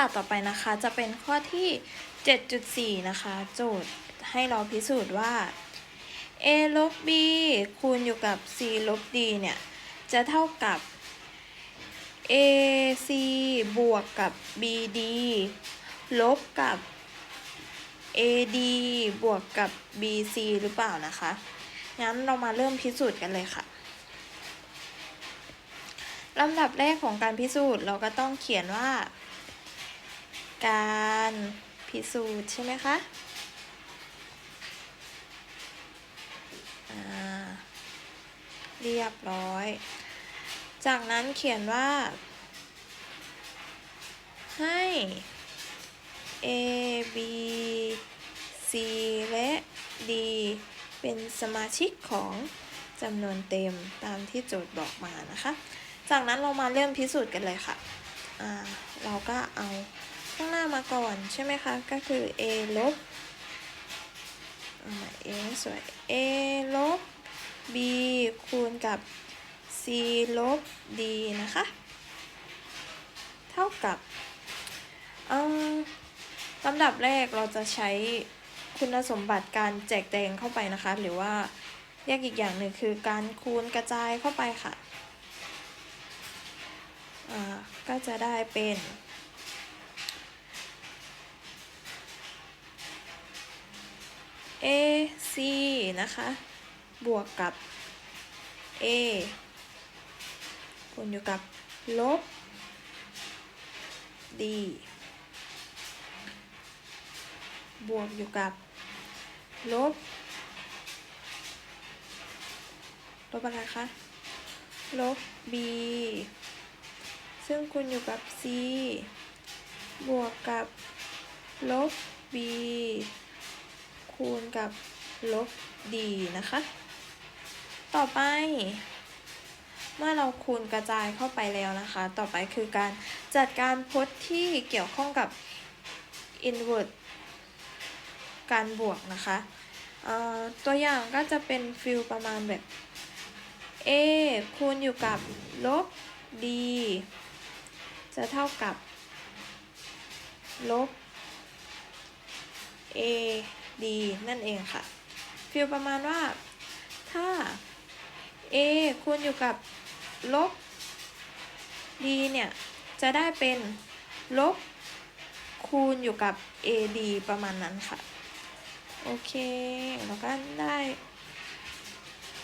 ค่ะต่อไปนะคะจะเป็นข้อที่ 7.4 นะคะ โจทย์ให้เราพิสูจน์ว่า a ลบ b คูณอยู่กับ c ลบ d เนี่ย จะเท่ากับ ac บวกกับ bd ลบกับ ad บวกกับ bc หรือเปล่านะคะ งั้นเรามาเริ่มพิสูจน์กันเลยค่ะลำดับแรกของการพิสูจน์เราก็ต้องเขียนว่า การพิสูจน์ใช่ไหมคะอ่าเรียบร้อย จากนั้นเขียนว่า ให้ a b c และ d เป็นสมาชิกของจำนวนเต็มตามที่โจทย์บอกมานะคะ จากนั้นเรามาเริ่มพิสูจน์กันเลยค่ะอ่าเราก็เอา ข้างหน้ามาก่อนใช่ไหมคะ ก็คือ a ลบเอาม่ a สวย a ลบ b คูณกับ c ลบ d นะคะ เท่ากับอืมลำดับแรกเราจะใช้คุณสมบัติการแจกแจงเข้าไปนะคะ หรือว่าเรียกอีกอย่างหนึ่งคือการคูณกระจายเข้าไปค่ะอ่าก็จะได้เป็น a c นะคะ บวกกับ a คูณอยู่กับลบ d บวกอยู่กับ ลบ ลบอะไรคะ ลบ b ซึ่งคูณอยู่กับ c บวกกับ ลบ b คูณกับลบ d นะคะ ต่อไป เมื่อเราคูณกระจายเข้าไปแล้วนะคะ ต่อไปคือการจัดการพจน์ที่เกี่ยวข้องกับ inverse การบวกนะคะตัวอย่างก็จะเป็นฟิลประมาณแบบ a คูณอยู่กับลบ d จะเท่ากับลบ a d นั่นเองค่ะฟิลประมาณว่าถ้า a คูณอยู่กับลบ d เนี่ย จะได้เป็นลบคูณอยู่กับ ad ประมาณนั้นค่ะ โอเคแล้วก็ได้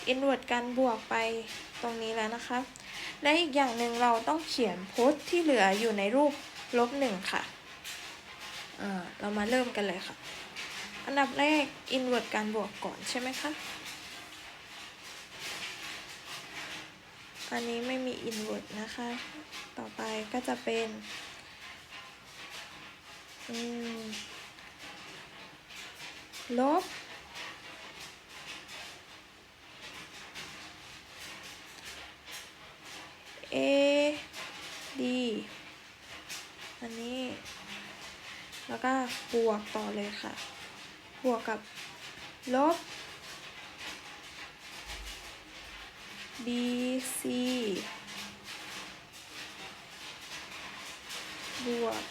อินเวอร์ตการบวกไปตรงนี้แล้วนะคะ และอีกอย่างหนึ่งเราต้องเขียนพจน์ที่เหลืออยู่ในรูปลบหนึ่งค่ะอ่าเรามาเริ่มกันเลยค่ะ อันดับแรกอินเวอร์ตการบวกก่อนใช่ไหมคะ อันนี้ไม่มีอินเวอร์ตนะคะ ต่อไปก็จะเป็นอืมลบ a d อันนี้ แล้วก็บวกต่อเลยค่ะ บวกกับลบ b c บวก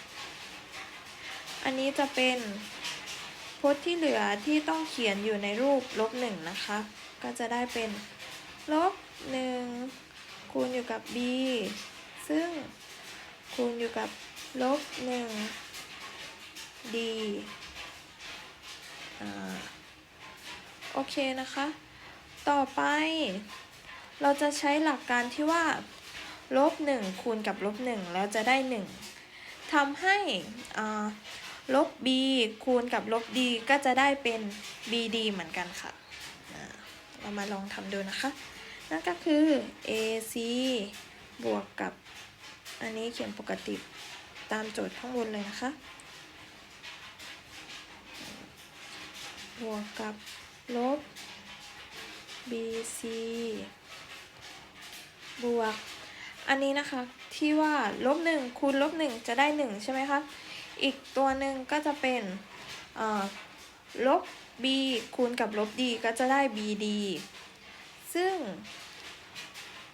อันนี้จะเป็นพจน์ที่เหลือที่ต้องเขียนอยู่ในรูปลบหนึ่งนะคะ ก็จะได้เป็นลบหนึ่งคูณอยู่กับ b ซึ่งคูณอยู่กับลบหนึ่ง d โอเคนะคะ ต่อไปเราจะใช้หลักการที่ว่าลบหนึ่งคูณกับลบหนึ่งแล้วจะได้หนึ่งทำให้ลบ b คูณกับลบ d ก็จะได้เป็น bd เหมือนกันค่ะ เรามาลองทำดูนะคะ นั่นก็คือ ac บวกกับ อันนี้เขียนปกติตามโจทย์ข้างบนเลยนะคะ บวกกับลบ bc บวก อันนี้นะคะที่ว่าลบหนึ่งคูณลบหนึ่งจะได้หนึ่งใช่ไหมคะ อีกตัวหนึ่งก็จะเป็นลบ b คูณกับลบ d ก็จะได้ bd ซึ่ง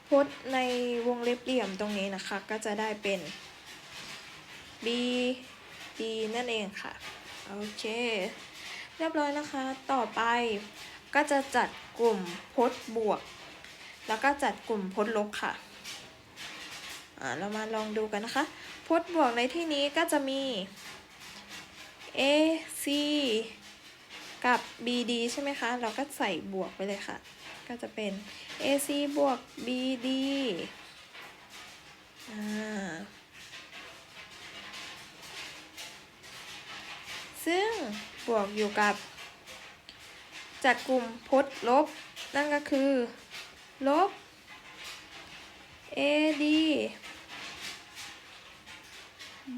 พจน์ในวงเล็บเหลี่ยมตรงนี้นะคะ ก็จะได้เป็น B D นั่นเองค่ะ โอเค เรียบร้อยนะคะ ต่อไปก็จะจัดกลุ่มพจน์บวก แล้วก็จัดกลุ่มพจน์ลบค่ะอ่าเรามาลองดูกันนะคะ พจน์บวกในที่นี้ก็จะมี A C กับ B D ใช่ไหมคะ เราก็ใส่บวกไปเลยค่ะ ก็จะเป็น A C บวก B D อ่า ซึ่ง บวกอยู่กับ จัดกลุ่มพจน์ลบ นั่นก็คือ ลบ AD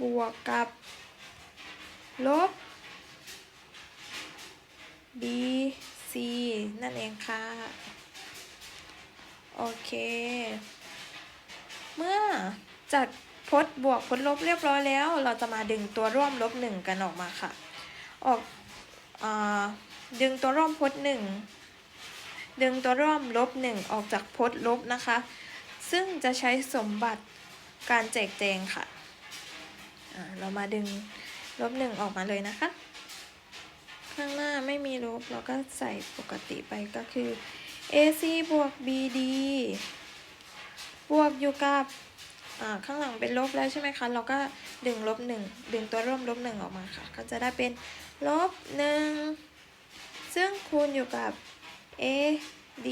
บวกกับ ลบ BC นั่นเองค่ะ โอเค เมื่อจัดพจน์บวกพจน์ลบเรียบร้อยแล้ว เราจะมาดึงตัวร่วมลบหนึ่งกันออกมาค่ะ ออกอดึงตัวร่วมพจน์หนึ่งดึงตัวร่วมลบหนึ่งออกจากพจน์ลบนะคะ ซึ่งจะใช้สมบัติการแจกแจงค่ะ เรามาดึงลบหนึ่งออกมาเลยนะคะ ข้างหน้าไม่มีลบเราก็ใส่ปกติไปก็คือ AC บวก BD บวกอยู่กับ ข้างหลังเป็นลบแล้วใช่ไหมคะ เราก็ดึงลบหนึ่งดึงตัวร่วมลบหนึ่งออกมาค่ะ ก็จะได้เป็นลบหนึ่งซึ่งคูณอยู่กับ A D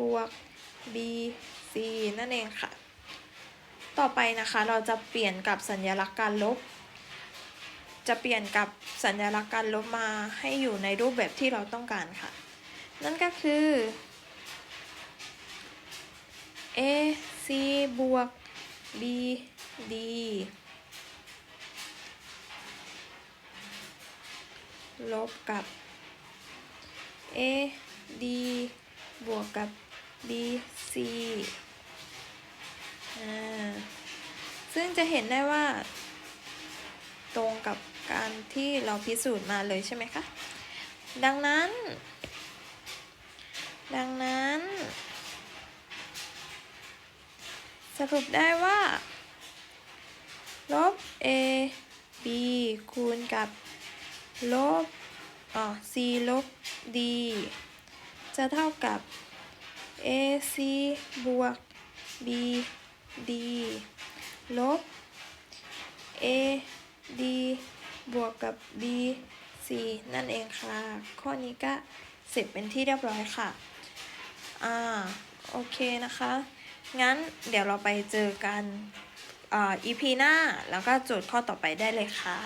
บวก B C นั่นเองค่ะ ต่อไปนะคะเราจะเปลี่ยนกับสัญลักษณ์การลบ จะเปลี่ยนกับสัญลักษณ์การลบมาให้อยู่ในรูปแบบที่เราต้องการค่ะ นั่นก็คือ A C บวก B D ลบกับ A D บวกกับ B C อ่าซึ่งจะเห็นได้ว่า ตรงกับการที่เราพิสูจน์มาเลยใช่ไหมคะ ดังนั้น ดังนั้น สรุปได้ว่า ลบ a b คูณกับ ลบอ๋อ c ลบ d จะเท่ากับ a c บวก b d ลบ a d บวกกับ b c นั่นเองค่ะ ข้อนี้ก็เสร็จเป็นที่เรียบร้อยค่ะ อ่า โอเคนะคะ งั้นเดี๋ยวเราไปเจอกันอ่า EP หน้าแล้วก็โจทย์ข้อต่อไปได้เลยค่ะ